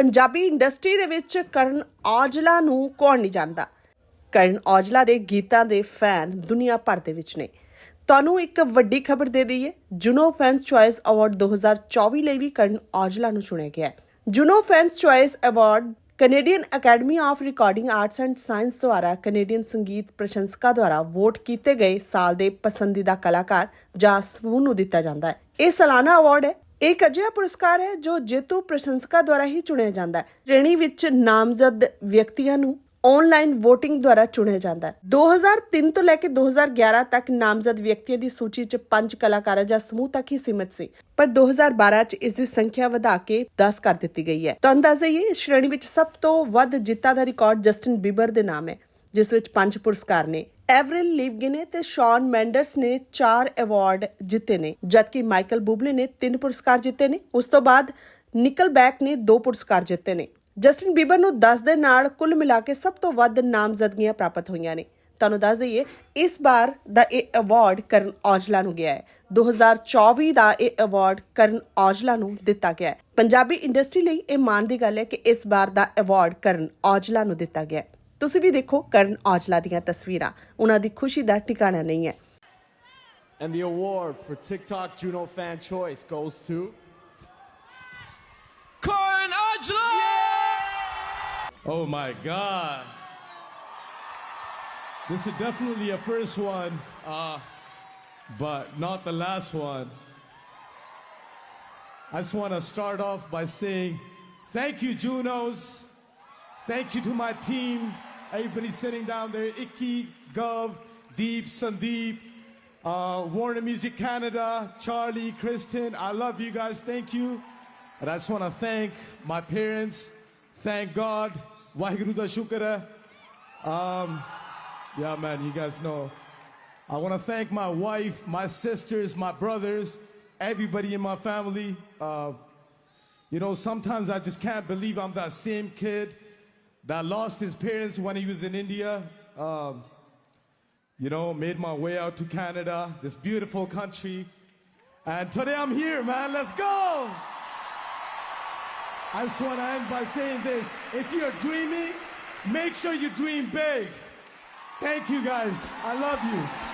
Punjabi industry ਦੇ ਵਿੱਚ ਕਰਨ ਔਜਲਾ ਨੂੰ ਕੌਣ ਨਹੀਂ ਜਾਣਦਾ? ਕਰਨ ਔਜਲਾ ਦੇ ਗੀਤਾਂ ਦੇ ਫੈਨ ਦੁਨੀਆ ਭਰ ਦੇ ਵਿੱਚ ਨੇ। ਤੁਹਾਨੂੰ ਇੱਕ ਵੱਡੀ ਖਬਰ ਦੇ ਦਈਏ, ਜੁਨੋ ਫੈਨਸ ਚੁਆਇਸ ਅਵਾਰਡ 2024 ਲਈ ਵੀ ਕਰਨ ਔਜਲਾ ਨੂੰ ਚੁਣਿਆ ਗਿਆ ਹੈ। Juno fans choice award Canadian academy of recording arts and science ਦੁਆਰਾ ਕੈਨੇਡੀਅਨ ਸੰਗੀਤ ਪ੍ਰਸ਼ੰਸਕਾਂ ਦੁਆਰਾ ਵੋਟ ਕੀਤੇ ਗਏ ਸਾਲ ਦੇ ਪਸੰਦੀਦਾ ਕਲਾਕਾਰ ਜਾਂ ਸਮੂਹ ਨੂੰ ਦਿੱਤਾ ਜਾਂਦਾ ਹੈ। ਇਹ ਸਾਲਾਨਾ ਅਵਾਰਡ ਹੈ। ਇਹ ਇੱਕ ਅਜਿਹਾ ਪੁਰਸਕਾਰ ਹੈ ਜੋ ਜੇਤੂ ਪ੍ਰਸ਼ੰਸਕਾਂ ਦੁਆਰਾ ਹੀ ਚੁਣਿਆ ਜਾਂਦਾ ਹੈ। ਰੇਣੀ ਵਿੱਚ ਨਾਮਜ਼ਦ ਵਿਅਕਤੀਆਂ ਨੂੰ ਆਨਲਾਈਨ VOTING ਦੁਆਰਾ ਚੁਣਿਆ ਜਾਂਦਾ ਹੈ। 2003 ਤੋਂ ਲੈ ਕੇ 2011 ਤੱਕ ਨਾਮਜ਼ਦ ਵਿਅਕਤੀਆਂ ਦੀ ਸੂਚੀ 'ਚ ਪੰਜ ਕਲਾਕਾਰਾਂ ਜਾਂ ਸਮੂਹ ਤੱਕ ਹੀ ਸੀਮਿਤ ਸੀ। ਪਰ 2012 'ਚ ਇਸ ਦੀ ਸੰਖਿਆ ਵਧਾ ਕੇ 10 ਕਰ ਦਿੱਤੀ ਗਈ ਹੈ। ਤੁਹਾਨੂੰ ਦੱਸ ਦਈਏ, ਇਸ ਸ਼੍ਰੇਣੀ ਵਿੱਚ ਸਭ ਤੋਂ ਵੱਧ ਜਿੱਤਾਂ ਦਾ ਰਿਕਾਰਡ ਜਸਟਿਨ ਬੀਬਰ ਦੇ ਨਾਮ ਹੈ, ਜਿਸ ਵਿੱਚ ਪੰਜ ਪੁਰਸਕਾਰ ਨੇ। ਐਵਰਿਲ ਲਿਵਗਿਨੇ ਤੇ ਸ਼ੌਨ ਮੈਂਡਰਸ ਨੇ 4 ਅਵਾਰਡ ਜਿੱਤੇ ਨੇ, ਜਦਕਿ ਮਾਈਕਲ ਬੂਬਲੇ ਨੇ 3 ਪੁਰਸਕਾਰ ਜਿੱਤੇ ਨੇ। ਉਸ ਤੋਂ ਬਾਅਦ ਨਿਕਲਬੈਕ ਨੇ 2 ਪੁਰਸਕਾਰ ਜਿੱਤੇ ਨੇ। ਜਸਟਿਨ ਬੀਬਰ ਨੂੰ 10 ਦੇ ਨਾਲ ਕੁੱਲ ਮਿਲਾ ਕੇ ਸਭ ਤੋਂ ਵੱਧ ਨਾਮਜ਼ਦਗੀਆਂ ਪ੍ਰਾਪਤ ਹੋਈਆਂ ਨੇ। ਤੁਹਾਨੂੰ ਦੱਸ ਦਈਏ, ਇਸ ਵਾਰ ਦਾ ਇਹ ਅਵਾਰਡ ਕਰਨ ਔਜਲਾ ਨੂੰ ਗਿਆ ਹੈ। 2024 ਦਾ ਇਹ ਅਵਾਰਡ ਕਰਨ ਔਜਲਾ ਨੂੰ ਦਿੱਤਾ ਗਿਆ ਹੈ। ਪੰਜਾਬੀ ਇੰਡਸਟਰੀ ਲਈ ਇਹ ਮਾਣ ਦੀ ਗੱਲ ਹੈ ਕਿ ਇਸ ਵਾਰ ਦਾ ਅਵਾਰਡ ਕਰਨ ਔਜਲਾ ਨੂੰ ਦਿੱਤਾ ਗਿਆ ਹੈ। ਤੁਸੀਂ ਵੀ ਦੇਖੋ ਕਰਨ ਔਜਲਾ ਦੀਆਂ ਤਸਵੀਰਾਂ ਉਹਨਾਂ ਦੀ ਖੁਸ਼ੀ ਦਾ ਠਿਕਾਣਾ ਨਹੀਂ ਹੈ And the award for TikTok Juno Fan Choice goes to. Karan Ajla! Oh my God. This is definitely a first one, uh, but not the last one. I just want to start off by saying thank you, Junos. Thank you to my team, everybody sitting down there, Icky, Gov, Deep, Sandeep, uh, Warner Music Canada, Charlie, Kristen. I love you guys. Thank you. And I just want to thank my parents. Thank God. Waheguru da. Um, yeah, man, you guys know. I want to thank my wife, my sisters, my brothers, everybody in my family. Uh, you know, sometimes I just can't believe I'm that same kid that lost his parents when he was in India. Um, you know, made my way out to Canada, this beautiful country. And today I'm here, man. Let's go! I just want to end by saying this. If you're dreaming, make sure you dream big. Thank you, guys. I love you.